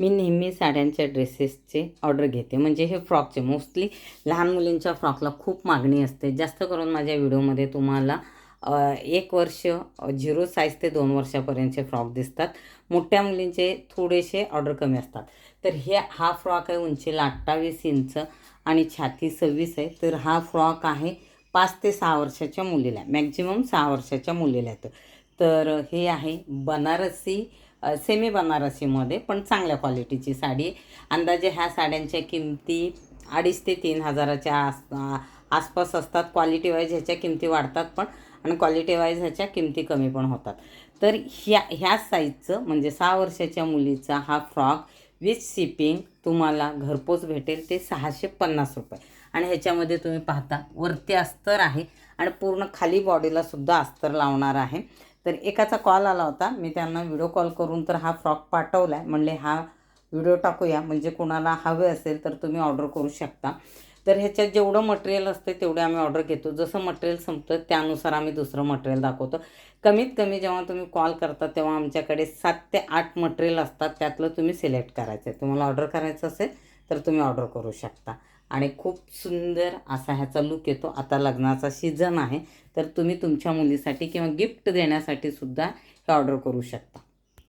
मी नेहमी साड्यांच्या ड्रेसेसचे ऑर्डर घेते. म्हणजे हे फ्रॉकचे. मोस्टली लहान मुलींच्या फ्रॉकला खूप मागणी असते. जास्त करून माझ्या व्हिडिओमध्ये तुम्हाला एक वर्ष झिरो साईज ते दोन वर्षापर्यंतचे फ्रॉक दिसतात. मोठ्या मुलींचे थोडेसे ऑर्डर कमी असतात. तर हे हा फ्रॉक आहे उंचीला अठ्ठावीस इंच आणि छाती सव्वीस आहे. तर हा फ्रॉक आहे पाच ते सहा वर्षाच्या मुलीला. मॅक्झिमम सहा वर्षाच्या मुलीला येतं तर हे आहे बनारसी सेमी बनारसीमध्ये पण चांगल्या क्वालिटीची साडी अंदाजे ह्या साड्यांच्या किमती अडीच ते तीन हजाराच्या आस आसपास असतात. क्वालिटी वाईज ह्याच्या किमती वाढतात पण आणि क्वालिटी वाईज ह्याच्या किमती कमी पण होतात. तर ह्या ह्या साईजचं म्हणजे सहा वर्षाच्या मुलीचा हा फ्रॉक विथ शिपिंग तुम्हाला घरपोच भेटेल ते सहाशे पन्नास रुपये. आणि ह्याच्यामध्ये तुम्ही पाहता वरती अस्तर आहे आणि पूर्ण खाली बॉडीला सुद्धा अस्तर लावणार आहे. तर एकाचा कॉल आला होता. मी त्यांना व्हिडिओ कॉल करून तर हा फ्रॉक पाठवला आहे म्हणले हा व्हिडिओ टाकूया. म्हणजे कोणाला हवे असेल तर तुम्ही ऑर्डर करू शकता. तर ह्याच्यात जेवढं मटेरियल असते तेवढे आम्ही ऑर्डर घेतो. जसं मटेरियल संपतं त्यानुसार आम्ही दुसरं मटेरियल दाखवतो. कमीत कमी जेव्हा तुम्ही कॉल करता तेव्हा आमच्याकडे सात ते आठ मटेरियल असतात. त्यातलं तुम्ही सिलेक्ट करायचं आहे तुम्हाला ऑर्डर करायचं असेल तर तुम्ही ऑर्डर करू शकता. आणि खूप सुंदर असा ह्याचा लुक येतो. आता लग्नाचा सीझन आहे. तर तुम्ही तुमच्या मुलीसाठी किंवा गिफ्ट देण्यासाठी सुद्धा हे ऑर्डर करू शकता.